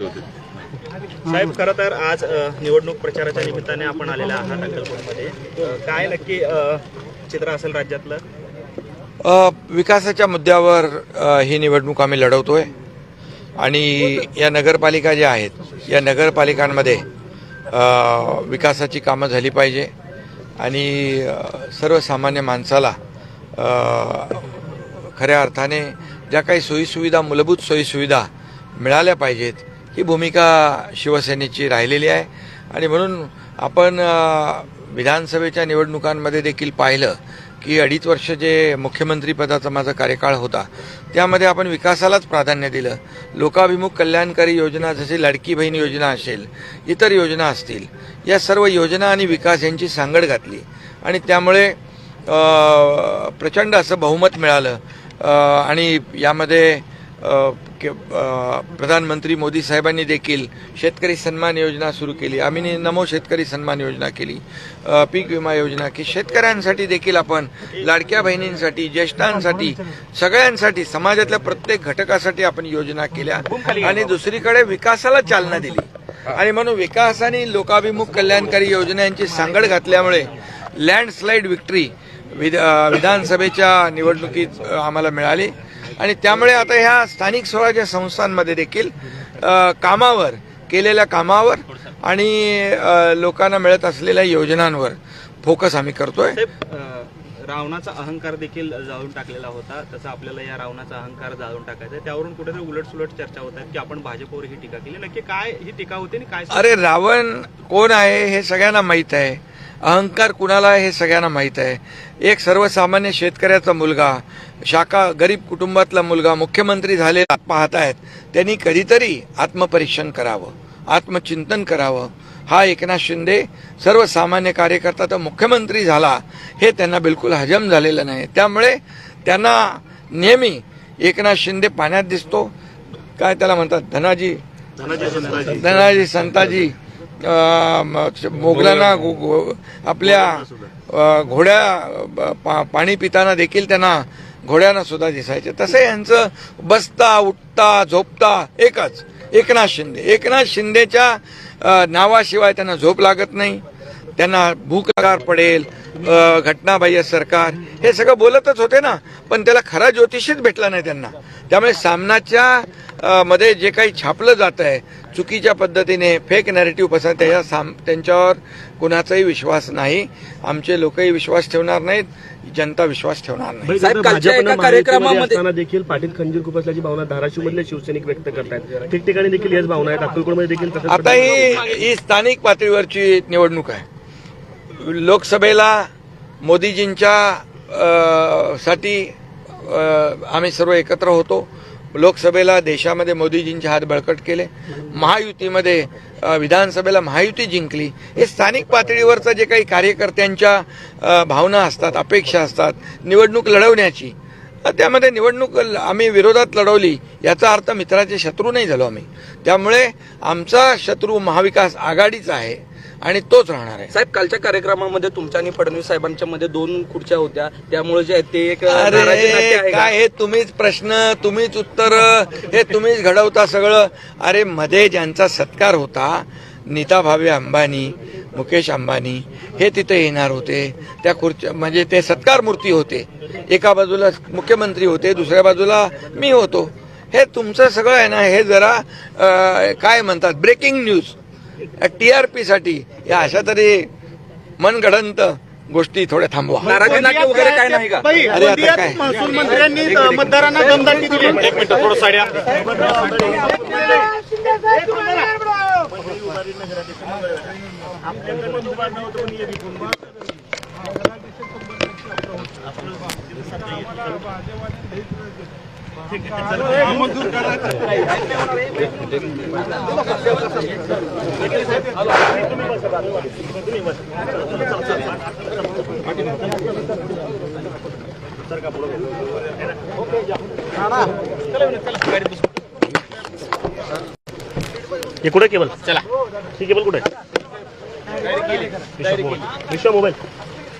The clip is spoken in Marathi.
साहेब खरं तर आज निवडणूक प्रचाराच्या निमित्ताने आपण आलेला आहात अक्कलकोटमध्ये. काय नक्की चित्र असेल राज्यातलं? विकासाच्या मुद्द्यावर ही निवडणूक आम्ही लढवतोय. आणि या नगरपालिका ज्या आहेत या नगरपालिकांमध्ये विकासाची कामं झाली पाहिजे. आणि सर्वसामान्य माणसाला खऱ्या अर्थाने ज्या काही सोयीसुविधा मूलभूत सोयीसुविधा मिळाल्या पाहिजेत ही भूमिका शिवसेनेची राहिलेली आहे. आणि म्हणून आपण विधानसभेच्या निवडणुकांमध्ये देखील पाहिलं की अडीच वर्ष जे मुख्यमंत्रीपदाचा माझा कार्यकाळ होता त्यामध्ये आपण विकासालाच प्राधान्य दिलं. लोकाभिमुख कल्याणकारी योजना जशी लाडकी बहीण योजना असेल इतर योजना असतील या सर्व योजना आणि विकास यांची सांगड घातली. आणि त्यामुळे प्रचंड असं बहुमत मिळालं. आणि यामध्ये के- प्रधानमंत्री मोदी साहेबांनी देखील शेतकरी सन्मान योजना सुरू केली. आम्ही नमो शेतकरी सन्मान योजना केली. पीक विमा योजना की शेतकऱ्यांसाठी देखील आपण लाडक्या बहिणींसाठी ज्येष्ठांसाठी सगळ्यांसाठी समाजातल्या प्रत्येक घटकासाठी आपण योजना केल्या आणि दुसरीकडे विकासाला चालना दिली. आणि म्हणून विकास आणि लोकाभिमुख कल्याणकारी योजनांची सांगड घातल्यामुळे लँडस्लाईड विक्ट्री विध विधानसभेच्या निवडणुकीत आम्हाला मिळाली. आणि त्यामुळे आता ह्या स्थानिक स्वराज्य संस्थांमध्ये देखील कामावर केलेल्या कामावर आणि लोकांना मिळत असलेल्या योजनांवर फोकस आम्ही करतोय. रावणाचा अहंकार देखील जाळून टाकलेला होता. तसं आपल्याला या रावणाचा अहंकार जाळून टाकायचा आहे. त्यावरून कुठेतरी उलटसुलट चर्चा होत आहेत की आपण भाजपवर ही टीका केली. नक्की काय ही टीका होती आणि काय अरे रावण कोण आहे हे सगळ्यांना माहीत आहे. अहंकार कुणाला आहे हे सगळ्यांना माहीत आहे. एक सर्वसामान्य शेतकऱ्याचा मुलगा शाखा गरीब कुटुंबातला मुलगा मुख्यमंत्री झालेला पाहतायत त्यांनी कधीतरी आत्मपरीक्षण करावं आत्मचिंतन करावं. हा एकनाथ शिंदे सर्वसामान्य कार्यकर्ता तर मुख्यमंत्री झाला हे त्यांना बिलकुल हजम झालेलं नाही. त्यामुळे त्यांना नेहमी एकनाथ शिंदे पाण्यात दिसतो. काय त्याला म्हणतात? धनाजी धनाजी संताजी. मोगलांना आपल्या घोड्या ब- पा- पाणी पिताना देखील त्यांना घोड्यांना सुद्धा दिसायचे. तसं यांचं बसता उठता झोपता एकच. एकनाथ शिंदे. एकनाथ शिंदेच्या नावाशिवाय त्यांना झोप लागत नाही. त्यांना भूक लागार पडेल. घटनाबाह्य सरकार हे सगळं बोलतच होते ना पण त्याला खरा ज्योतिषीच भेटला नाही त्यांना. त्यामुळे सामनाच्या मध्ये जे काही छापलं जात आहे चुकीच्या पद्धतीने फेक नॅरेटिव्ह पसंत त्याच्या साम त्यांच्यावर कुणाचाही विश्वास नाही. आमचे लोकही विश्वास ठेवणार नाहीत जनता विश्वास ठेवणार नाही. साहेब, साहेब कालच्या भाजपनं एका महायुतीमध्ये कार्यक्रमामध्ये- असताना देखील पाटील खंजीर खुपसल्याची भावना धाराशिव मधले शिवसैनिक व्यक्त करतायत. ठिकठिकाणी देखील याच भावना आहेत अक्कलकोटमध्ये देखील आता ही ही स्थानिक पातळीवरची निवडणूक आहे. लोकसभेला मोदीजींच्या साठी आम्ही सर्व एकत्र होतो. लोकसभेला देशामध्ये मोदीजींचे हात बळकट केले. महायुतीमध्ये विधानसभेला महायुती जिंकली. हे स्थानिक पातळीवरचं जे काही कार्यकर्त्यांच्या भावना असतात अपेक्षा असतात निवडणूक लढवण्याची त्यामध्ये निवडणूक ल- आम्ही विरोधात लढवली याचा अर्थ मित्राचे शत्रू नाही झालो आम्ही. त्यामुळे आमचा शत्रू महाविकास आघाडीचा आहे. आणि तोच राहणार आहे. साहेब कालच्या कार्यक्रमामध्ये तुमच्या आणि फडणवीस साहेबांच्या मध्ये दोन खुर्च्या होत्या. त्यामुळे जे ते एक नाराजी नाट्य अरे आहे का? काय हे तुम्हीच प्रश्न तुम्हीच उत्तर हे तुम्हीच घडवता सगळं. अरे मध्ये ज्यांचा सत्कार होता नीता भावे अंबानी मुकेश अंबानी हे तिथे येणार होते. त्या खुर्च्या म्हणजे ते सत्कार मूर्ती होते. एका बाजूला मुख्यमंत्री होते दुसऱ्या बाजूला मी होतो. हे तुमचं सगळं आहे ना हे जरा अं, काय म्हणतात breaking news. T R P साठी या अशा तरी मनगडंत गोष्टी थोड्या थांबवा. नाराजी वगैरे काय नाही का? अरे आता काय? महसूल मंत्र्यांनी मतदारांना दमदाटी दिली. एक मिनिट थोडं साड्या हे कुठे केबल? चला. ही केबल कुठे आहे? विश्व मोबाईल.